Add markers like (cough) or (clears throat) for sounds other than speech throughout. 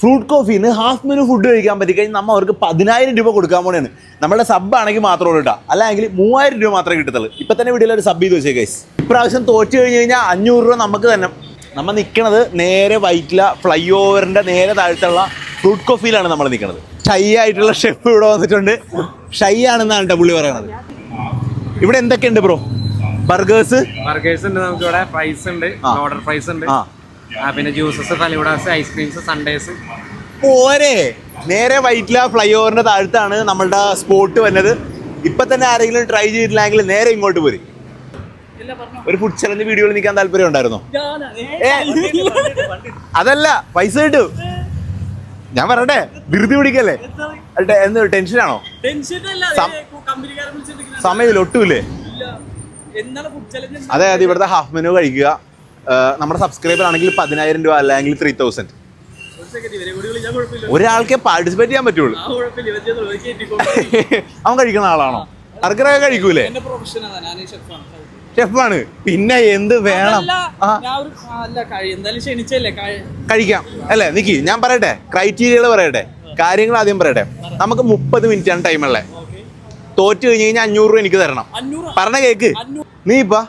Fruit കോഫിന്ന് half menu food കഴിക്കാൻ പറ്റി കഴിഞ്ഞാൽ നമ്മൾ അവർക്ക് പതിനായിരം രൂപ കൊടുക്കാൻ പോലെയാണ് നമ്മുടെ സബ് ആണെങ്കിൽ മാത്രമേ ഉള്ളൂ കേട്ടോ അല്ലെങ്കിൽ മൂവായിരം രൂപ മാത്രമേ കിട്ടത്തുള്ളൂ. ഇപ്പം തന്നെ വീട്ടിൽ ഒരു സബ് ചെയ്ത് വെച്ചേ കൈസ് ഇപ്രാവശ്യം തോറ്റ് കഴിഞ്ഞ് കഴിഞ്ഞാൽ അഞ്ഞൂറ് രൂപ നമുക്ക് തന്നെ നമ്മൾ നിൽക്കുന്നത് നേരെ വൈറ്റില ഫ്ലൈ ഓവറിന്റെ നേരെ താഴത്തുള്ള ഫ്രൂട്ട് കോഫിയിലാണ് നമ്മൾ നിൽക്കുന്നത് ഷൈ ആയിട്ടുള്ള ഷെഫ് ഇവിടെ വന്നിട്ടുണ്ട്. ഷൈ ആണെന്നാണ് കേട്ടോ പുള്ളി പറയണത്. ഇവിടെ എന്തൊക്കെയുണ്ട് ബ്രോ? ബർഗേഴ്സ് ബർഗേഴ്സ് ഉണ്ട് നമുക്ക് ഇവിടെ. ഫ്രൈസ് ഉണ്ട്. ഓർഡർ ഫ്രൈസ് ഉണ്ട്. പിന്നെ ജ്യൂസസ് ഫലൂഡാസ് ഐസ്ക്രീംസ് സൺഡേസ് പോരെ. നേരെ വൈറ്റില ഫ്ലൈ ഓവറിന്റെ താഴത്താണ് നമ്മളുടെ സ്പോട്ട് വന്നത്. ഇപ്പൊ തന്നെ ആരെങ്കിലും ട്രൈ ചെയ്തിട്ടില്ലെങ്കിൽ നേരെ ഇങ്ങോട്ട് പോരും. ഒരു ഫുഡ് ചലഞ്ച് വീഡിയോയിൽ നിൽക്കാൻ താല്പര്യം ഉണ്ടായിരുന്നോ? അതല്ല പൈസ കിട്ടും. ഞാൻ പറയട്ടെ ധൃതി പിടിക്കല്ലേ? അല്ല, എന്ത് ടെൻഷനാണോ സമയമില്ല ഒട്ടുമില്ലേ? അതെ അതെ ഇവിടുത്തെ ഹാഫ് മെനു കഴിക്കുക. നമ്മുടെ സബ്സ്ക്രൈബർ ആണെങ്കിൽ പതിനായിരം രൂപ അല്ലെങ്കിൽ ത്രീ തൗസൻഡ് ഒരാൾക്കേ പാർട്ടിസിപ്പേറ്റ് ചെയ്യാൻ പറ്റുള്ളൂ. (laughs) അവൻ കഴിക്കുന്ന ആളാണോ? ബർഗറൊക്കെ കഴിക്കൂലേ? ഷെഫാണ് പിന്നെ എന്ത് വേണം? കഴിക്കാം. അല്ലേ നിക്കി ഞാൻ പറയട്ടെ. ക്രൈറ്റീരിയകൾ പറയട്ടെ. കാര്യങ്ങൾ ആദ്യം പറയട്ടെ. നമുക്ക് മുപ്പത് മിനിറ്റ് ആണ് ടൈമുള്ളത് തോറ്റ് കഴിഞ്ഞ് കഴിഞ്ഞാൽ അഞ്ഞൂറ് രൂപ എനിക്ക് തരണം. പറഞ്ഞ കേക്ക്. നീ ഇപ്പൊ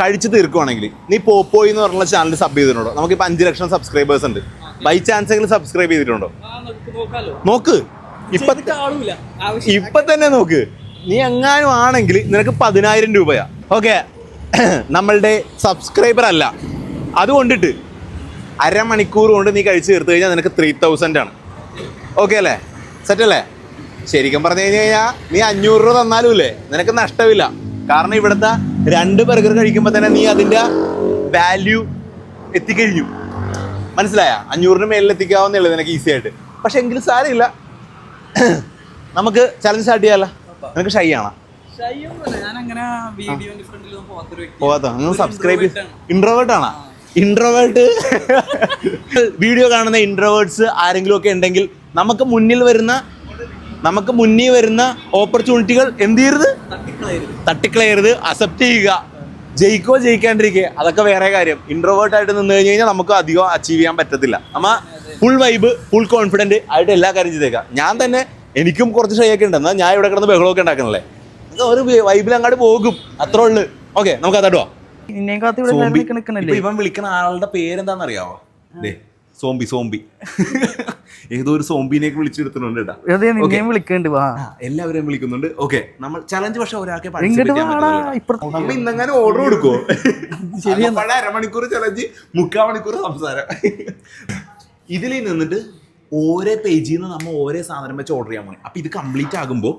കഴിച്ചു തീർക്കുവാണെങ്കിൽ നീ പോപ്പോയി എന്ന് പറഞ്ഞ ചാനൽ സബ് ചെയ്തിട്ടുണ്ടോ? നമുക്കിപ്പോൾ അഞ്ച് ലക്ഷം സബ്സ്ക്രൈബേഴ്സ് ഉണ്ട്. ബൈ ചാൻസ് എങ്കിലും സബ്സ്ക്രൈബ് ചെയ്തിട്ടുണ്ടോ? നോക്ക് ഇപ്പൊ ഇപ്പൊ തന്നെ നോക്ക്. നീ എങ്ങാനും ആണെങ്കിൽ നിനക്ക് പതിനായിരം രൂപയാ. ഓക്കെ (clears throat) നമ്മളുടെ സബ്സ്ക്രൈബർ അല്ല. അതുകൊണ്ടിട്ട് അരമണിക്കൂർ കൊണ്ട് നീ കഴിച്ചു തീർത്തു കഴിഞ്ഞാൽ നിനക്ക് ത്രീ തൗസൻഡ് ആണ്. ഓക്കെ അല്ലേ? സെറ്റ് അല്ലേ? ശരിക്കും പറഞ്ഞു കഴിഞ്ഞു കഴിഞ്ഞാൽ നീ അഞ്ഞൂറ് രൂപ തന്നാലും ഇല്ലേ? നിനക്ക് നഷ്ടമില്ല. കാരണം ഇവിടുത്തെ രണ്ട് ബർഗർ കഴിക്കുമ്പോൾ തന്നെ നീ അതിന്റെ വാല്യൂ എത്തിക്കഴിഞ്ഞു. മനസ്സിലായ? അഞ്ഞൂറിന് മേലിൽ എത്തിക്കാവുന്നേ ഉള്ളൂ നിനക്ക് ഈസി ആയിട്ട്. പക്ഷെ എങ്കിലും സാരമില്ല. നമുക്ക് ചലഞ്ച് സ്റ്റാർട്ട് ചെയ്യാലോ? നിനക്ക് ഷൈ ആണോ? പോവാത്ത നിങ്ങൾ സബ്സ്ക്രൈബ് ഇൻട്രോവേർട്ട് ആണോ. ഇൻട്രോവേർട്ട് വീഡിയോ (laughs) കാണുന്ന ഇൻട്രോവേർട്സ് ആരെങ്കിലും ഒക്കെ ഉണ്ടെങ്കിൽ നമുക്ക് മുന്നിൽ വരുന്ന നമുക്ക് മുന്നിൽ വരുന്ന ഓപ്പർച്യൂണിറ്റികൾ എന്ത് ചെയ്യരുത്? തട്ടിക്കളയരുത്. അസെപ്റ്റ് അക്സെപ്റ്റ് ചെയ്യുക. ജയിക്കോ ജയിക്കാണ്ടിരിക്കുക അതൊക്കെ വേറെ കാര്യം. ഇൻട്രോവേർട്ട് ആയിട്ട് നിന്ന് കഴിഞ്ഞ് കഴിഞ്ഞാൽ നമുക്ക് അധികം അച്ചീവ് ചെയ്യാൻ പറ്റത്തില്ല. നമ്മ ഫുൾ വൈബ് ഫുൾ കോൺഫിഡന്റ് ആയിട്ട് എല്ലാ കാര്യം ചെയ്തേക്കാം. ഞാൻ തന്നെ എനിക്കും കുറച്ച് ഷൈയൊക്കെ ഒക്കെ ഉണ്ട്. എന്നാൽ ഞാൻ ഇവിടെ കിടന്ന് ബഹളമൊക്കെ ഉണ്ടാക്കണല്ലേ അത് ഒരു വൈബിൽ അങ്ങോട്ട് പോകും. അത്രേ ഉള്ളു. ഓക്കെ നമുക്ക് അതോ ഇവൻ വിളിക്കുന്ന ആളുടെ പേരെന്താണെന്നറിയാവോ? ദേ സോംബി സോംബി. ഏതോ ഒരു സോംബിനേക്ക് വിളിച്ചെടുത്തിട്ടുണ്ട് കേട്ടാ അതെ നിന്നെയും വാ. എല്ലാവരെയും വിളിക്കുന്നുണ്ട്. ഓക്കെ നമ്മൾ ചലഞ്ച് പക്ഷെ ഒരാൾക്ക് ഇങ്ങോട്ട് വാടാ ഇപ്പുറത്ത് നമ്മ ഇന്നെങ്ങനെ ഓർഡർ കൊടുക്കോ ശരിയാണ് അരമണിക്കൂർ ചലഞ്ച് മുക്കാൽ മണിക്കൂർ സംസാരം. ഇതിൽ നിന്നിട്ട് ഓരോ പേജിൽ നിന്ന് നമ്മൾ ഓരോ സാധനം വെച്ച് ഓർഡർ ചെയ്യാൻ പോണേ. അപ്പൊ ഇത് കംപ്ലീറ്റ് ആകുമ്പോൾ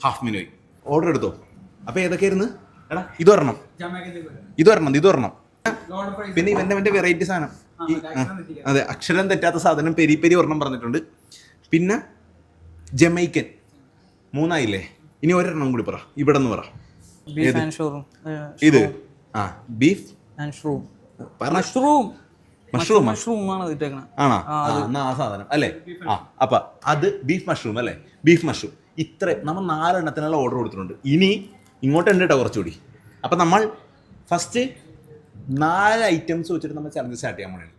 ഹാഫ് മിനിറ്റ് ഓർഡർ എടുത്തോ? അപ്പൊ ഏതൊക്കെയായിരുന്നു? എടാ ഇത് വരണം ഇത് വരണം ഇതൊരെണ്ണം വരണം പിന്നെ ഇവന്റെ വെറൈറ്റി സാധനം. അതെ അക്ഷരം തെറ്റാത്ത സാധനം പെരി പെരി ഒരെണ്ണം പറഞ്ഞിട്ടുണ്ട്. പിന്നെ ജമൈക്കൻ. മൂന്നായില്ലേ? ഇനി ഒരെണ്ണം കൂടി പറ. ഇവിടെ നിന്ന് പറ ഇത്? ആ ബീഫ് മഷ്റൂം മഷ്റൂം മഷ്റൂം ആണ് ആണോ? ആ സാധനം. അല്ലേ? ആ അപ്പൊ അത് ബീഫ് മഷ്റൂം അല്ലേ? ബീഫ് മഷ്റൂം ഇത്ര നമ്മൾ നാലെണ്ണത്തിനുള്ള ഓർഡർ കൊടുത്തിട്ടുണ്ട്. ഇനി ഇങ്ങോട്ട് ഉണ്ട് കേട്ടോ കുറച്ചുകൂടി. അപ്പൊ നമ്മൾ ഫസ്റ്റ് നാല് ഐറ്റംസ് വെച്ചിട്ട് നമ്മൾ ചലഞ്ച് സ്റ്റാർട്ട് ചെയ്യാൻ പോകണം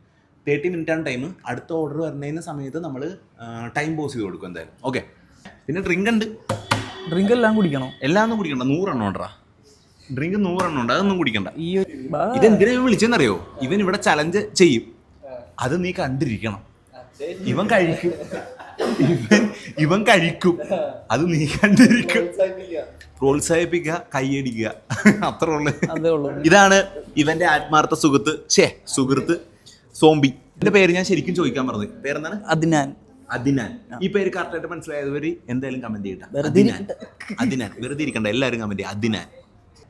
തേർട്ടി മിനിറ്റ് ആണ് ടൈം അടുത്ത ഓർഡർ വരുന്നതിന് സമയത്ത് നമ്മൾ ടൈം പോസ് ചെയ്ത് കൊടുക്കും എന്തായാലും. ഓക്കെ പിന്നെ ഡ്രിങ്ക് ഉണ്ട്. ഡ്രിങ്ക് എല്ലാം കുടിക്കണോ? എല്ലാം ഒന്നും കുടിക്കണ്ട. നൂറെണ്ണം ഉണ്ടാ ഡ്രിങ്ക് നൂറെണ്ണം ഉണ്ട്. അതൊന്നും കുടിക്കണ്ട. ഈ. ഇതെന്തിനാ ഇവൻ വിളിച്ചെന്നറിയോ? ഇവൻ ഇവിടെ ചലഞ്ച് ചെയ്യും. അത് നീ കണ്ടിരിക്കണം. ഇവൻ കഴിക്കും. ഇവൻ ഇവൻ കഴിക്കും. അത് നീ കണ്ടിരിക്കും. പ്രോത്സാഹിപ്പിക്കുക കൈയടിക്കുക (laughs) അത്ര ഉള്ളു. ഇതാണ് ഇവന്റെ ആത്മാർത്ഥ സുഹൃത്ത്. ഛേ സുഹൃത്ത് സോംബി. എന്റെ പേര് ഞാൻ ശരിക്കും ചോദിക്കാൻ പറഞ്ഞത് പേരെന്താണ്? അതിനാൽ അതിനാൽ ഈ പേര് കറക്റ്റായിട്ട് മനസ്സിലായവര് എന്തായാലും കമന്റ് ചെയ്യട്ടെ. അതിനാൽ വെറുതെ ഇരിക്കണ്ട. എല്ലാവരും കമന്റ് ചെയ്യാം. അതിനാൽ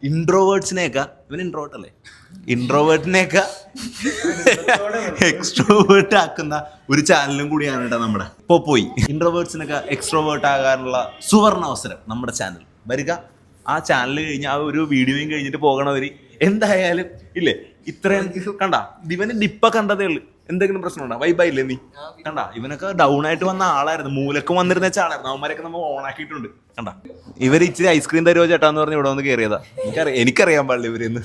ഇൻട്രോവേർട്സിനെയൊക്കെ ഇവൻ ഇൻട്രോവേർട്ട് അല്ലേ? ഇൻട്രോവേർട്ടിനെയൊക്കെ എക്സ്ട്രോവേർട്ട് (laughs) ആക്കുന്ന ഒരു ചാനലും കൂടിയാണ് കേട്ടോ നമ്മുടെ. ഇപ്പോൾ പോയി. ഇൻട്രോവേർട്സിനൊക്കെ എക്സ്ട്രോവേർട്ട് ആകാനുള്ള സുവർണ അവസരം നമ്മുടെ ചാനൽ വരിക. ആ ചാനൽ കഴിഞ്ഞ് ആ ഒരു വീഡിയോയും കഴിഞ്ഞിട്ട് പോകണവര് എന്തായാലും ഇല്ലേ? ഇത്രയും കണ്ട? ഇവന് ഡിപ്പ കണ്ടതേ ഉള്ളു. എന്തെങ്കിലും പ്രശ്നമുണ്ടോ? വൈബായില്ലേ നീ? കണ്ട? ഇവനൊക്കെ ഡൗൺ ആയിട്ട് വന്ന ആളായിരുന്നു. മൂലക്ക് വന്നിരുന്ന ആളായിരുന്നു അവന്മാരൊക്കെ നമ്മൾ ഓൺ ആക്കിയിട്ടുണ്ട്. കണ്ട? ഇവർ ഇച്ചിരി ഐസ്ക്രീം തരുമോ ചേട്ടാന്ന് പറഞ്ഞ് ഇവിടെ വന്ന് കയറിയതാ എനിക്കറിയാം എനിക്കറിയാൻ പാടില്ല ഇവരെന്ന്.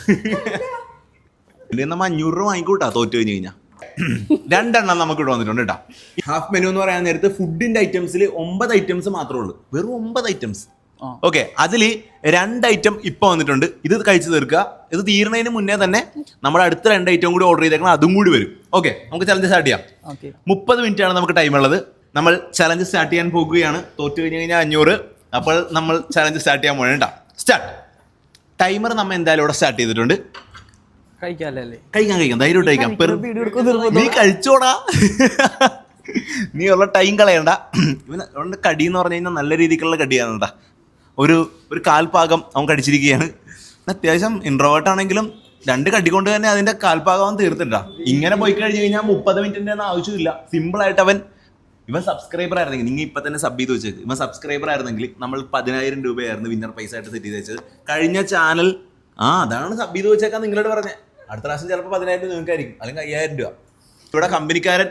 പിന്നെ നമ്മ അഞ്ഞൂറ് രൂപ വാങ്ങിക്കൂട്ടാ തോറ്റു കഴിഞ്ഞ് കഴിഞ്ഞാൽ രണ്ടെണ്ണം നമുക്ക് ഇവിടെ വന്നിട്ടുണ്ട് കേട്ടോ. ഹാഫ് മെനു എന്ന് പറയാൻ നേരത്ത് ഫുഡിന്റെ ഐറ്റംസിൽ ഒമ്പത് ഐറ്റംസ് മാത്രമേ ഉള്ളൂ. വെറും ഒമ്പത് ഐറ്റംസ്. ഓക്കെ അതിൽ രണ്ട് ഐറ്റം ഇപ്പൊ വന്നിട്ടുണ്ട്. ഇത് കഴിച്ചു തീർക്കുക. ഇത് തീരുന്നതിന് മുന്നേ തന്നെ നമ്മുടെ അടുത്ത രണ്ട് ഐറ്റം കൂടി ഓർഡർ ചെയ്തേക്കണം അതും കൂടി വരും. ഓക്കെ നമുക്ക് ചലഞ്ച് സ്റ്റാർട്ട് ചെയ്യാം. ഓക്കെ മുപ്പത് മിനിറ്റ് ആണ് നമുക്ക് ടൈം ഉള്ളത്. നമ്മൾ ചലഞ്ച് സ്റ്റാർട്ട് ചെയ്യാൻ പോകുകയാണ്. തോറ്റു കഴിഞ്ഞ് കഴിഞ്ഞാൽ അഞ്ഞൂറ്. അപ്പോൾ നമ്മൾ ചലഞ്ച് സ്റ്റാർട്ട് ചെയ്യാൻ പോകണ്ട സ്റ്റാർട്ട് ടൈമർ നമ്മൾ എന്തായാലും ഇവിടെ സ്റ്റാർട്ട് ചെയ്തിട്ടുണ്ട്. കഴിക്കാൻ കഴിക്കാം ധൈര്യം കഴിക്കാം. നീ കഴിച്ചോടാ. (laughs) നീ ഉള്ള ടൈം കളയണ്ട. (clears throat) ഇവന് കടി എന്ന് പറഞ്ഞു കഴിഞ്ഞാൽ നല്ല രീതിക്കുള്ള കടിയാണ് കേട്ടാ. ഒരു ഒരു കാൽഭാഗം അവൻ കടിച്ചിരിക്കുകയാണ്. അത്യാവശ്യം ഇൻട്രോവേർട്ട് ആണെങ്കിലും രണ്ട് കടി കൊണ്ട് തന്നെ അതിന്റെ കാൽഭാഗം അവൻ തീർത്തിട്ടാ. ഇങ്ങനെ പോയി കഴിഞ്ഞ് കഴിഞ്ഞാൽ മുപ്പത് മിനിറ്റിന്റെ ഒന്നും ആവശ്യമില്ല. സിമ്പിൾ ആയിട്ട് അവൻ ഇവൻ സബ്സ്ക്രൈബർ ആയിരുന്നെങ്കിൽ നിങ്ങൾ ഇപ്പൊ തന്നെ സബ് ചെയ്ത് വെച്ചേക്ക്. ഇവൻ സബ്സ്ക്രൈബർ ആയിരുന്നെങ്കിൽ നമ്മൾ പതിനായിരം രൂപയായിരുന്നു വിന്നർ പൈസ ആയിട്ട് സെറ്റ് ചെയ്ത് വെച്ചത് കഴിഞ്ഞ ചാനൽ ആ അതാണ് സബ് ചെയ്ത് വെച്ചേക്കാൻ നിങ്ങളോട് പറഞ്ഞത് അടുത്ത പ്രാവശ്യം ചിലപ്പോൾ പതിനായിരം രൂപ നിങ്ങൾക്കായിരിക്കും. അല്ലെങ്കിൽ അയ്യായിരം രൂപ. ഇവിടെ കമ്പനിക്കാരൻ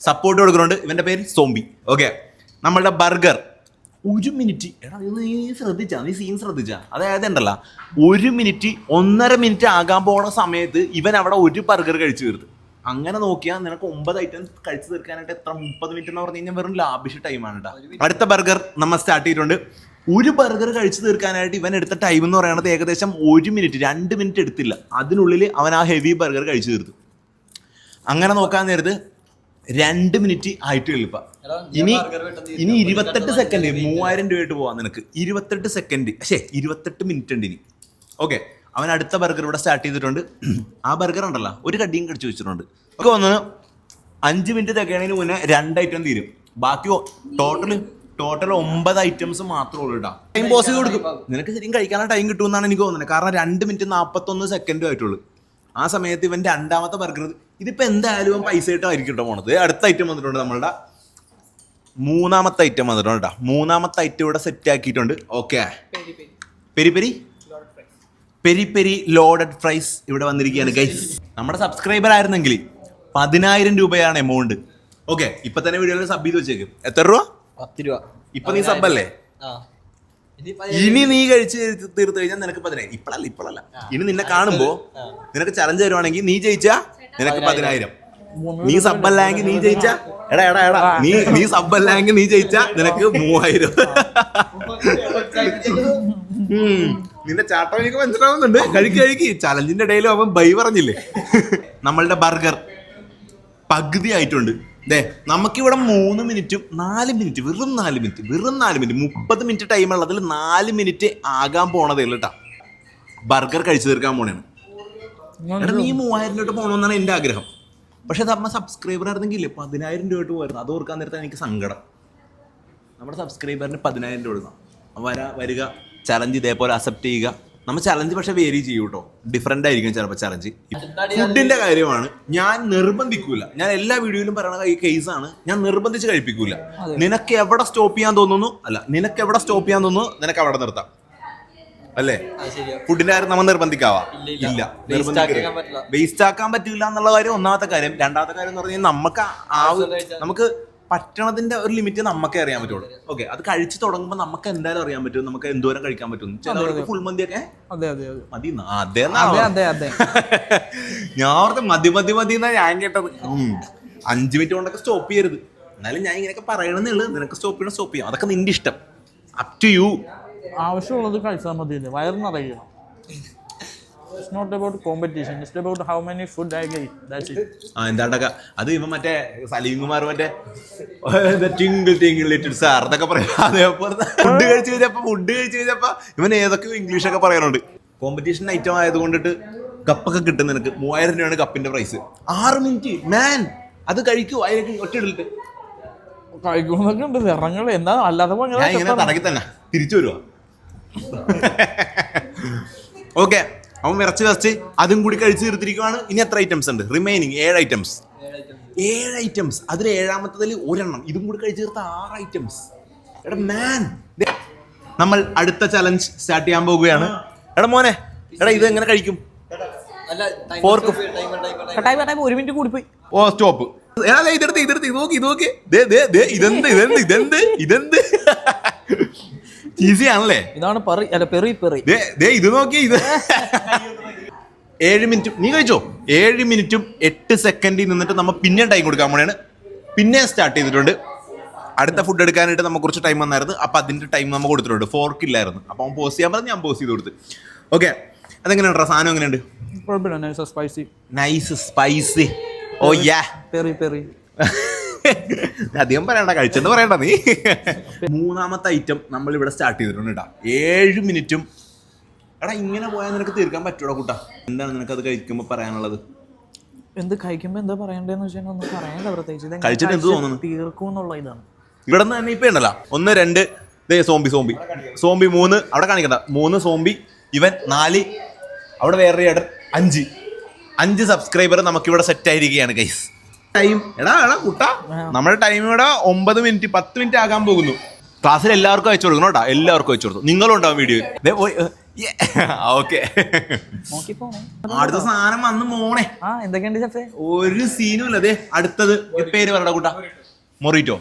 സപ്പോർട്ട് കൊടുക്കുന്നുണ്ട്. ഇവന്റെ പേര് സോംബി. ഓക്കെ നമ്മളുടെ ബർഗർ ഒരു മിനിറ്റ്. എടാ നീ ശ്രദ്ധിച്ച നീ സീൻ ശ്രദ്ധിച്ച. അതായത് ഉണ്ടല്ല ഒരു മിനിറ്റ് ഒന്നര മിനിറ്റ് ആകാൻ പോണ സമയത്ത് ഇവൻ അവിടെ ഒരു ബർഗർ കഴിച്ചു തീർത്ത്. അങ്ങനെ നോക്കിയാൽ നിനക്ക് ഒമ്പത് ഐറ്റംസ് കഴിച്ചു തീർക്കാനായിട്ട് എത്ര മുപ്പത് മിനിറ്റ് എന്ന് പറഞ്ഞു കഴിഞ്ഞാൽ വെറും ലാഭിഷ ടൈമാണ് കേട്ടോ അടുത്ത ബർഗർ നമ്മൾ സ്റ്റാർട്ട് ചെയ്തിട്ടുണ്ട്. ഒരു ബർഗർ കഴിച്ചു തീർക്കാനായിട്ട് ഇവൻ എടുത്ത ടൈം എന്ന് പറയുന്നത് ഏകദേശം ഒരു മിനിറ്റ് രണ്ട് മിനിറ്റ് എടുത്തില്ല. അതിനുള്ളിൽ അവൻ ആ ഹെവി ബർഗർ കഴിച്ചു തീർത്തു. അങ്ങനെ നോക്കാൻ നേരത്ത് രണ്ട് മിനിറ്റ് ആയിട്ട് എളുപ്പ. ഇനി ഇനി ഇരുപത്തെട്ട് സെക്കൻഡ് മൂവായിരം രൂപയായിട്ട് പോവാം നിനക്ക്. ഇരുപത്തെട്ട് സെക്കൻഡ് പക്ഷേ ഇരുപത്തെട്ട് മിനിറ്റ് ഉണ്ട് ഇനി. ഓക്കെ അവൻ അടുത്ത ബർഗർ ഇവിടെ സ്റ്റാർട്ട് ചെയ്തിട്ടുണ്ട്. ആ ബർഗർ ഉണ്ടല്ലോ ഒരു കടിയും കടിച്ചു വെച്ചിട്ടുണ്ട്. ഒക്കെ വന്ന് അഞ്ച് മിനിറ്റ് തികയണതിന് മുന്നേ രണ്ട് ഐറ്റം തീരും. ബാക്കി ടോട്ടൽ ടോട്ടൽ ഒമ്പത് ഐറ്റംസ് മാത്രമേ ഉള്ളൂ കേട്ടോ ടൈം പോസ് ചെയ്ത് കൊടുക്കും. നിനക്ക് ശരിക്കും കഴിക്കാനുള്ള ടൈം കിട്ടുമെന്നാണ് എനിക്ക് തോന്നുന്നത്. കാരണം രണ്ട് മിനിറ്റ് നാൽപ്പത്തൊന്ന് സെക്കൻഡും ആയിട്ടുള്ളൂ. ആ സമയത്ത് ഇവൻ രണ്ടാമത്തെ ബർഗർ ഇതിപ്പോ എന്തായാലും ഇവൻ പൈസ ഇട്ടായിരിക്കും കേട്ടോ പോണത്. അടുത്ത ഐറ്റം വന്നിട്ടുണ്ട് നമ്മളുടെ മൂന്നാമത്തെ ഐറ്റം വന്നിട്ടുണ്ട് കേട്ടോ മൂന്നാമത്തെ ഐറ്റം ഇവിടെ സെറ്റ് ആക്കിയിട്ടുണ്ട്. Okay peri peri. Peri peri? Loaded fries ഇവിടെ വന്നിരിക്കുകയാണ് ഗൈസ് നമ്മുടെ സബ്സ്ക്രൈബർ ആയിരുന്നെങ്കിൽ പതിനായിരം രൂപയാണ് എമൗണ്ട് ഓക്കെ ഇപ്പൊ തന്നെ വീഡിയോയിൽ സബ് ചെയ്ത് വെച്ചേക്ക്. എത്ര രൂപ? പത്ത് രൂപ. ഇപ്പൊ നീ സബ് അല്ലേ? ആ. ഇനി നീ കഴിച്ച് തീർത്തു കഴിഞ്ഞാൽ നിനക്ക് പതിനായിരം. ഇപ്പഴല്ല ഇപ്പഴല്ല ഇനി നിന്നെ കാണുമ്പോ നിനക്ക് ചലഞ്ച് തരുവാണെങ്കിൽ നീ ജയിച്ചാ നിനക്ക് പതിനായിരം. നീ സബ്ബല്ലെങ്കിൽ നീ ജയിച്ച? എടാ എടാ എടാ. നീ നീ സബ്ബല്ലെങ്കിൽ നീ ജയിച്ച നിനക്ക് മൂവായിരം. നിന്റെ ചാട്ടം എനിക്ക് മനസ്സിലാവുന്നുണ്ട്. കഴുകി കഴുകി. ചലഞ്ചിന്റെ ഇടയിൽ അവൻ ബൈ പറഞ്ഞില്ലേ? നമ്മളുടെ ബർഗർ പകുതി ആയിട്ടുണ്ട്. ദേ നമുക്കിവിടെ മൂന്ന് മിനിറ്റും നാല് മിനിറ്റ് വെറും നാല് മിനിറ്റ് വെറും നാല് മിനിറ്റ് മുപ്പത് മിനിറ്റ് ടൈം ഉള്ളതിൽ നാല് മിനിറ്റ് ആകാൻ പോണതേ ഉള്ളൂ കേട്ടാ ബർഗർ കഴിച്ചു തീർക്കാൻ പോണേണ്. എടാ നീ മൂവായിരം രൂപ പോകണമെന്നാണ് എന്റെ ആഗ്രഹം. പക്ഷെ അമ്മ സബ്സ്ക്രൈബർ ആയിരുന്നെങ്കിൽ ഇല്ലേ പതിനായിരം രൂപ പോയിരുന്നു അത് ഓർക്കാൻ നേരത്തെ എനിക്ക് സങ്കടം. നമ്മുടെ സബ്സ്ക്രൈബറിന് പതിനായിരം രൂപ കൊടുക്കണം. വര വരിക ചലഞ്ച് ഇതേപോലെ അക്സെപ്റ്റ് ചെയ്യുക. നമ്മൾ ചലഞ്ച് പക്ഷെ വേരി ചെയ്യൂ കേട്ടോ ഡിഫറെന്റ് ആയിരിക്കും ചിലപ്പോൾ ചലഞ്ച് ഫുഡിന്റെ കാര്യമാണ് ഞാൻ നിർബന്ധിക്കൂല. ഞാൻ എല്ലാ വീഡിയോയിലും പറയുന്ന ഈ കേസാണ് ഞാൻ നിർബന്ധിച്ച് കഴിപ്പിക്കൂല. നിനക്ക് എവിടെ സ്റ്റോപ്പ് ചെയ്യാൻ തോന്നുന്നു? അല്ല നിനക്ക് എവിടെ സ്റ്റോപ്പ് ചെയ്യാൻ തോന്നുന്നു? നിനക്ക് അവിടെ നിർത്താം. അല്ലേ? ഫുഡിന്റെ കാര്യം നമ്മൾ നിർബന്ധിക്കാവാ. ഇല്ല വേസ്റ്റ് ആക്കാൻ പറ്റില്ല. എന്നുള്ള കാര്യം ഒന്നാമത്തെ കാര്യം. രണ്ടാമത്തെ കാര്യം എന്ന് പറഞ്ഞാൽ നമുക്ക് ആ നമുക്ക് പറ്റണതിന്റെ ഒരു ലിമിറ്റ് നമുക്കേ അറിയാൻ പറ്റുള്ളൂ. ഓക്കെ അത്. കഴിച്ചു തുടങ്ങുമ്പോൾ നമുക്ക് എന്തായാലും അറിയാൻ പറ്റും. നമുക്ക് എന്തോരം കഴിക്കാൻ പറ്റും. ചിലവർക്ക് ഫുൾ മന്തിയൊക്കെ അതെ അതെ അതെ. മതി. അതേ (laughs) ഞാൻ ഓർത്ത് മതി മതി മതി എന്നാ ഞാൻ കേട്ടത്. അഞ്ചു അഞ്ച് മിനിറ്റ് കൊണ്ടൊക്കെ സ്റ്റോപ്പ് ചെയ്യരുത്. എന്നാലും ഞാൻ ഇങ്ങനെയൊക്കെ പറയണമെന്നുള്ളൂ നിനക്ക് സ്റ്റോപ്പ് ചെയ്യണം സ്റ്റോപ്പ് ചെയ്യാം. അതൊക്കെ നിന്റെ ഇഷ്ടം. അപ് ടു യു ആവശ്യമുള്ളത് കഴിച്ചാൽ മതി വയറ് നിറയണം it's not about competition it's about how many food I guy that's it ആ എന്താണ്ടൊക്കെ? അത് ഇവൻ മറ്റേ സലീം കുമാർ മറ്റേ ടിങ്കിൾ ടിങ്കിൾ ലിറ്റിൽ സാർ എന്നൊക്കെ പറയാം. അതേപോലെ ഫുഡ് കഴിച്ചു കഴിഞ്ഞപ്പോ ഫുഡ് കഴിച്ചു കഴിഞ്ഞപ്പോ ഇവൻ ഏതൊക്കെയോ ഇംഗ്ലീഷ് ഒക്കെ പറയാനുണ്ട് കോമ്പറ്റീഷൻ ഐറ്റം ആയത് കൊണ്ടിട്ട് കപ്പൊക്കെ കിട്ടും നിനക്ക് മൂവായിരം രൂപയാണ് കപ്പിന്റെ പ്രൈസ് ആറ് മിനിറ്റ് മാൻ അത് കഴിക്കൂ. അതിലേക്ക് ഒറ്റ ഇടലിട്ട് കഴിക്കുന്നൊക്കെ ഉണ്ട്. നിറങ്ങൾ എന്താ? അല്ലാതെ ഞാൻ ഇങ്ങനെ തടക്കി തന്നെ. തിരിച്ചു വരുവാ. (laughs) ഓക്കെ അവൻ വിറച്ച് വിറച്ച് അതും കൂടി കഴിച്ച് തീർത്തിരിക്കുവാണ്. ഇനി എത്ര ഐറ്റംസ് ഉണ്ട്? റിമൈനിങ് ഏഴ് ഐറ്റംസ് ഏഴ് ഐറ്റംസ് അതിൽ ഏഴാമത്തതിൽ ഒരെണ്ണം. ഇതും കൂടി കഴിച്ച് തീർത്ത ആറ് ഐറ്റംസ് എടാ മാൻ നമ്മൾ അടുത്ത ചലഞ്ച് സ്റ്റാർട്ട് ചെയ്യാൻ പോകുകയാണ് എടാ മോനെ എടാ ഇത് എങ്ങനെ കഴിക്കും? ഫോർക്ക് ഒരു മിനിറ്റ് കൂടി പോയി. ഓ സ്റ്റോപ്പ് എടാ ദേ ഇതെടുത്ത് ഇതെടുത്ത് ഇത് നോക്കി ഇത് നോക്കി. ദേ ദേ ദേ ഇതെന്ത് ഇതെന്ത് ഇതെന്ത് ഇതെന്ത്? ഈസി ആണല്ലേ ഇതാണ് പെറി അല്ല പെറി പെറി. ദേ ഇത് നോക്കി ഇത്. ഏഴ് മിനിറ്റും. നീ കഴിച്ചോ? ഏഴ് മിനിറ്റും എട്ട് സെക്കൻഡിൽ നിന്നിട്ട് നമ്മൾ പിന്നെ ടൈം കൊടുക്കാൻ പോണെയാണ് പിന്നെ സ്റ്റാർട്ട് ചെയ്തിട്ടുണ്ട്. അടുത്ത ഫുഡ് എടുക്കാനായിട്ട് നമുക്ക് കുറച്ച് ടൈം വന്നായിരുന്നു. അപ്പോൾ അതിന്റെ ടൈം നമ്മൾ കൊടുത്തിട്ടുണ്ട്. ഫോർക്ക് ഇല്ലായിരുന്നു. അപ്പോൾ അവൻ പോസ് ചെയ്യാൻ പറഞ്ഞ് ഞാൻ പോസ്റ്റ് ചെയ്ത് കൊടുത്ത്. ഓക്കെ അതെങ്ങനെയുണ്ട് സാധനം എങ്ങനെയുണ്ട്? കുഴപ്പമില്ല. Nice spicy nice spicy oh yeah peri peri. അധികം പറയണ്ട കഴിച്ചെന്ന് പറയണ്ട നീ. മൂന്നാമത്തെ ഐറ്റം നമ്മൾ ഇവിടെ സ്റ്റാർട്ട് ചെയ്തിട്ടുണ്ട് കേട്ടോ ഏഴ് മിനിറ്റും. എടാ ഇങ്ങനെ പോയാൽ നിനക്ക് തീർക്കാൻ പറ്റൂടാ കൂട്ടാ. എന്താണ് നിനക്ക് അത് കഴിക്കുമ്പോൾ പറയാനുള്ളത്? എന്ത് കഴിക്കുമ്പോൾ എന്താ പറയണ്ടെന്ന് വെച്ചാൽ ഒന്നും പറയണ്ട പ്രത്യേകിച്ച്. കഴിച്ചിട്ട് എന്ത് തോന്നുന്നു? തീർക്കും എന്നുള്ള ഇതാണ്. ഇവിടെ നിന്ന് തന്നെ ഇപ്പൊ ഉണ്ടല്ലോ. ഒന്ന് രണ്ട് ദേ സോംബി സോംബി. സോംബി മൂന്ന് അവിടെ കാണിക്കണ്ട. മൂന്ന് സോംബി ഇവൻ നാല് അവിടെ വേറെ അഞ്ച്. അഞ്ച് സബ്സ്ക്രൈബർ നമുക്കിവിടെ സെറ്റ് ആയിരിക്കുകയാണ് ഗൈസ് ടൈം എടാ എടാ കുട്ടാ. നമ്മുടെ ടൈം ഇവിടെ ഒമ്പത് മിനിറ്റ് പത്ത് മിനിറ്റ് ആകാൻ പോകുന്നു. ക്ലാസ്സിൽ എല്ലാവർക്കും അയച്ചു കൊടുക്കണം കേട്ടോ. എല്ലാവർക്കും അയച്ചു കൊടുത്തു. നിങ്ങളും ഉണ്ടാവും വീഡിയോ ഓക്കെ. അടുത്ത സാധനം വന്ന് മോണെ എന്തൊക്കെയുണ്ട് ഒരു സീനും ഇല്ല. അതെ അടുത്തത്. പേര് പറയടാ കൂട്ട. മൊറീറ്റോ.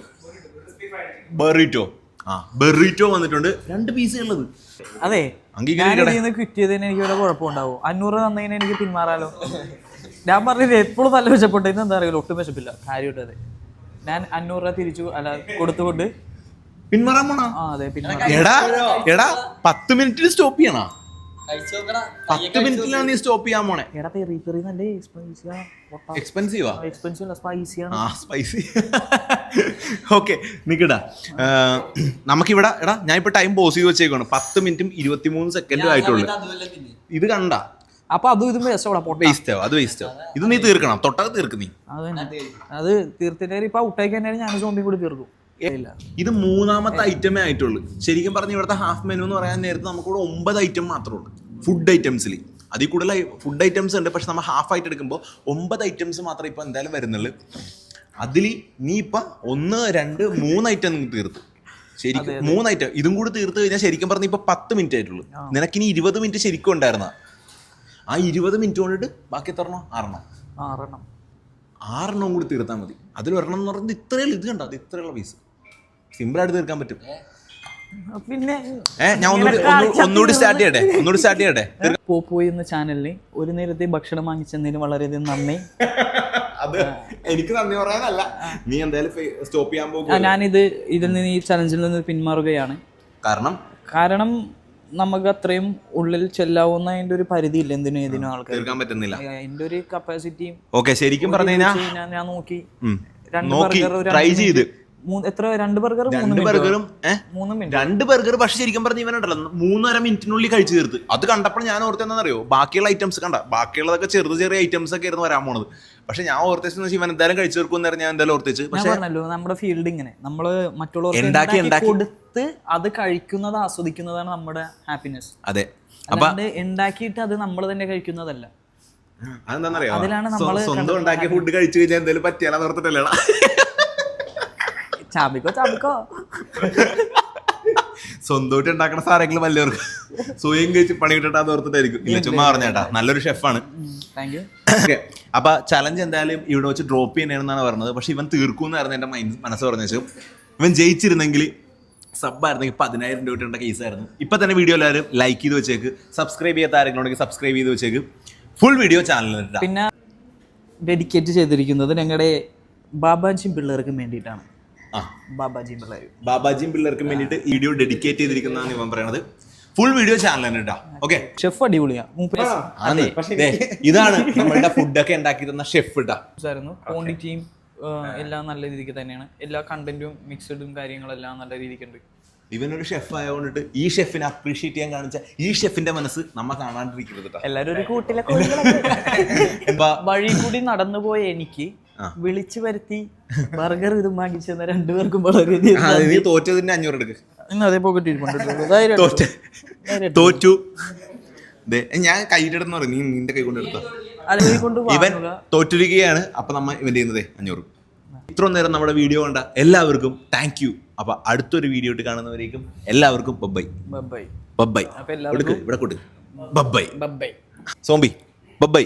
ബെറിറ്റോ. ആ ബെറിറ്റോ വന്നിട്ടുണ്ട്. രണ്ട് പീസ് ഉള്ളത്. അതെ. ക്വിറ്റ് ചെയ്തതിന് എനിക്ക് വല്ല കുഴപ്പമുണ്ടാവും. അഞ്ഞൂറ് തന്നതിന് എനിക്ക് പിന്മാറാലോ. ഞാൻ പറഞ്ഞത് എപ്പോഴും നല്ല വിശപ്പുണ്ട് ഇന്ന് എന്താ അറിയില്ല ഒട്ടും വിശപ്പില്ല. കാര്യമായിട്ട് അതെ ഞാൻ അഞ്ഞൂറ് രൂപ തിരിച്ചു അല്ല കൊടുത്തുകൊണ്ട് പിന്മാറാൻ പോണാ? ആ അതെ പിന്മാറാം എടാ എടാ പത്ത് മിനിറ്റിൽ സ്റ്റോപ്പ് ചെയ്യണോ? പത്ത് മിനിറ്റിലാണ് നീ സ്റ്റോപ്പ് ചെയ്യാൻ പോണേ. എടാ പെറി പെറി നല്ല എക്സ്പെൻസീവ് എക്സ്പെൻസീവാ എക്സ്പെൻസീവ് അല്ല സ്പൈസിയാണ് ആ സ്പൈസി ഓക്കെ നിക്കടാ. നമുക്കിവിടെ എടാ ഞാൻ ഇപ്പൊ ടൈം പോസ് ചെയ്ത് വെച്ചേക്കാണ് പത്ത് മിനിറ്റും ഇരുപത്തിമൂന്ന് സെക്കൻഡും ആയിട്ടുള്ളൂ. ഇത് കണ്ട. അപ്പൊ അതും ഇതും വേസ്റ്റ് ആവും അത് വേസ്റ്റ് ആവും. ഇത് നീ തീർക്കണം തൊട്ടത് തീർക്ക് നീ. അത് തന്നെ. അത് തീർത്തിട്ട് ഇപ്പൊ ഔട്ടായി കഴിഞ്ഞാൽ ഞാൻ സോമ്പി കൂടി തീർക്കും. ഇത് മൂന്നാമത്തെ ഐറ്റമേ ആയിട്ടുള്ളൂ. ശരിക്കും പറഞ്ഞ ഇവിടുത്തെ ഹാഫ് മെനു എന്ന് പറയാൻ നേരത്തെ നമുക്കിവിടെ ഒമ്പത് ഐറ്റം മാത്രമേ ഉള്ളൂ. ഫുഡ് ഐറ്റംസിൽ അതിൽ കൂടുതൽ ഫുഡ് ഐറ്റംസ് ഉണ്ട് പക്ഷെ നമ്മൾ ഹാഫ് ആയിട്ട് എടുക്കുമ്പോൾ ഒമ്പത് ഐറ്റംസ് മാത്രമേ ഇപ്പം എന്തായാലും വരുന്നുള്ളൂ. അതിൽ നീ ഇപ്പം ഒന്ന് രണ്ട് മൂന്ന് ഐറ്റം തീർത്തു. ശരിക്കും മൂന്ന് ഐറ്റം ഇതും കൂടി തീർത്ത് കഴിഞ്ഞാൽ ശരിക്കും പറഞ്ഞ ഇപ്പം പത്ത് മിനിറ്റ് ആയിട്ടുള്ളൂ. നിനക്കിനി ഇരുപത് മിനിറ്റ് ശരിക്കും ഉണ്ടായിരുന്ന. ആ ഇരുപത് മിനിറ്റ് കൊണ്ടിട്ട് ബാക്കി എത്രണ്ണം ആറെണ്ണം. ആറെണ്ണം. ആറെണ്ണം കൂടി തീർത്താൽ മതി. അതിൽ ഒരെണ്ണം എന്ന് പറയുന്നത് ഇത്രയും ഇത് കണ്ടോ? അത് ഇത്രയുള്ള പീസ് സിമ്പിളായിട്ട് തീർക്കാൻ പറ്റും. പിന്നെ ഞാൻ ഒന്നുകൂടി ഒന്നുകൂടി സ്റ്റാർട്ട് ചെയ്യട്ടെ? ഒന്നുകൂടി സ്റ്റാർട്ട് ചെയ്യട്ടെ? പോപ്പോയി എന്ന ചാനലിന് ഒരു നേരത്തെ ഭക്ഷണം വാങ്ങിച്ചതിന് വളരെയധികം നന്ദി. അത് എനിക്ക് നന്ദി പറയാനല്ല. നീ എന്തായാലും സ്റ്റോപ്പ് ചെയ്യാൻ പോകും ഞാനിത് ഇതിൽ നിന്ന് ഈ ചലഞ്ചിൽ നിന്ന് പിന്മാറുകയാണ്. കാരണം കാരണം നമുക്ക് അത്രയും ഉള്ളിൽ ചെല്ലാവുന്ന അതിന്റെ ഒരു പരിധിയില്ല. എന്തിനും ഏതിനും ആൾക്കാർ തീർക്കാൻ പറ്റുന്നില്ല. എന്റെ ഒരു കപ്പാസിറ്റിയും ഓക്കെ ശരിക്കും പറഞ്ഞു കഴിഞ്ഞാൽ ഞാൻ നോക്കി. രണ്ട് നോക്കി ബർഗർ ഒരു ട്രൈ ചെയ്ത്. മൂന്ന് എത്ര രണ്ട് ബർഗർ മൂന്ന് രണ്ട് ബർഗറും മൂന്ന് മിനിറ്റ് രണ്ട് ബർഗർ പക്ഷെ ശരിക്കും പറഞ്ഞ ഇവനുണ്ടല്ലോ. മൂന്നര മിനിറ്റിനുള്ളിൽ കഴിച്ചു തീർത്ത്. അത് കണ്ടപ്പോൾ ഞാൻ ഓർത്തെന്നറിയോ ബാക്കിയുള്ള ഐറ്റംസ് കണ്ട. ബാക്കിയുള്ളതൊക്കെ ചെറുത് ചെറിയ ഐറ്റംസ് ഒക്കെ ആയിരുന്നു വരാൻ പോണത്. പക്ഷെ ഞാൻ ഓർത്തേച്ചെന്ന് വെച്ചാൽ ഇവൻ എന്തായാലും കഴിച്ചു തീർക്കും ഞാൻ എന്തായാലും ഓർത്തേച്ച് പക്ഷെ നമ്മുടെ ഫീൽഡ് ഇങ്ങനെ. നമ്മൾ മറ്റുള്ളവർക്ക്. കൊടുത്ത് അത് കഴിക്കുന്നത് ആസ്വദിക്കുന്നതാണ് നമ്മുടെ ഹാപ്പിനെസ് അതെ. അപ്പൊ ഉണ്ടാക്കിയിട്ട് അത് നമ്മൾ തന്നെ കഴിക്കുന്നതല്ല. അതെന്താണെന്നറിയോ? സ്വന്തം ഉണ്ടാക്കിയ ഫുഡ് കഴിച്ചു കഴിഞ്ഞാൽ എന്തായാലും പറ്റിയാലും ഓർത്തിട്ടല്ലേടാ? ചാപിക്കോ ചാമ്പിക്കോ. സ്വന്തമായിട്ട് ഉണ്ടാക്കുന്ന സാധനങ്ങൾ വല്ലവർക്ക് സ്വയം കഴിച്ച് പണി കിട്ടട്ടാന്ന് ഓർത്തിട്ടായിരിക്കും. ഇല്ല ചുമ്മാ പറഞ്ഞേട്ടാ. നല്ലൊരു ഷെഫാണ് അപ്പൊ ചലഞ്ച് എന്തായാലും ഇവിടെ വെച്ച് ഡ്രോപ്പ് ചെയ്യണമെന്നാണ് പറഞ്ഞത്. പക്ഷെ ഇവൻ തീർക്കൂന്നായിരുന്നു എന്റെ മൈൻഡ് മനസ്സ് പറഞ്ഞു വെച്ചു ഇവൻ ജയിച്ചിരുന്നെങ്കിൽ സബ് ആയിരുന്നെങ്കിൽ പതിനായിരം രൂപ കിട്ടേണ്ട കേസായിരുന്നു ഇപ്പൊ തന്നെ വീഡിയോ എല്ലാവരും ലൈക്ക് ചെയ്ത് വെച്ചേക്ക്. സബ്സ്ക്രൈബ് ചെയ്യാത്ത ആരെങ്കിലും ഉണ്ടെങ്കിൽ സബ്സ്ക്രൈബ് ചെയ്ത് വെച്ചേക്ക്. ഫുൾ വീഡിയോ ചാനലിൽ പിന്നെ ഡെഡിക്കേറ്റ് ചെയ്തിരിക്കുന്നത് ഞങ്ങളുടെ ബാബാജി പിള്ളേർക്ക് വേണ്ടിയിട്ടാണ്. ബാബാജി പിള്ളേർ ബാബാജിയും പിള്ളേർക്കും വേണ്ടിയിട്ട് വീഡിയോ ഡെഡിക്കേറ്റ് ചെയ്തിരിക്കുന്നതാണ് ഇവൻ പറയുന്നത് ഫുൾ വീഡിയോ ചാനൽ തന്നെ കേട്ടോ ഓക്കെ ഷെഫ് അടിപൊളിയാ. അതെ. ദേ, ഇതാണ് നമ്മളുടെ ഫുഡൊക്കെ ഉണ്ടാക്കി തന്ന ഷെഫ് ഇട്ടാ ആയിരുന്നു ക്വാണ്ടിറ്റിയും എല്ലാം നല്ല രീതിക്ക് തന്നെയാണ്. എല്ലാ കണ്ടന്റും മിക്സഡും കാര്യങ്ങളെല്ലാം നല്ല രീതിക്കുണ്ട്. ഇവനൊരു ഷെഫ് ആയതുകൊണ്ടിട്ട് ഈ ഷെഫിനെ അപ്രീഷിയേറ്റ് ചെയ്യാൻ കാണിച്ച ഈ ഷെഫിന്റെ മനസ്സ് നമ്മ കാണാണ്ടിരിക്കരുത് ട്ടാ. എല്ലാരും ഒരു കൂട്ടിലെ വഴി കൂടി നടന്നു പോയ എനിക്ക്. വിളിച്ചു വരുത്തി. ബർഗർ ഇത് വാങ്ങിച്ചു തന്ന രണ്ടുപേർക്കും വളരെ നീ തോറ്റതിന്റെ അഞ്ഞൂറ് എടുക്ക്. ഇന്ന് അതേ പോക്കറ്റ് ഇരിപ്പുണ്ട്. (laughs) തോറ്റ. ധൈര്യം തോറ്റു. ദേ, ഞാൻ കൈയിട്ടെന്ന് പറയും നീ നിന്റെ കൈ കൊണ്ട് എടുത്തോ ഇവൻ തോറ്റിരിക്കുകയാണ്. അപ്പൊ നമ്മ ഇവന്റെ ചെയ്യുന്നത് അഞ്ഞൂറ്. ഇത്ര നേരം നമ്മുടെ വീഡിയോ കണ്ട എല്ലാവർക്കും താങ്ക് യു അപ്പൊ അടുത്തൊരു വീഡിയോ ഇട്ട് കാണുന്നവരേക്കും എല്ലാവർക്കും ബബ്ബൈ ബൈ ബബ്ബൈ കൊടുക്ക് ഇവിടെ കൊടുക്ക് ബബ്ബൈ ബൈ സോംബി ബബ്ബൈ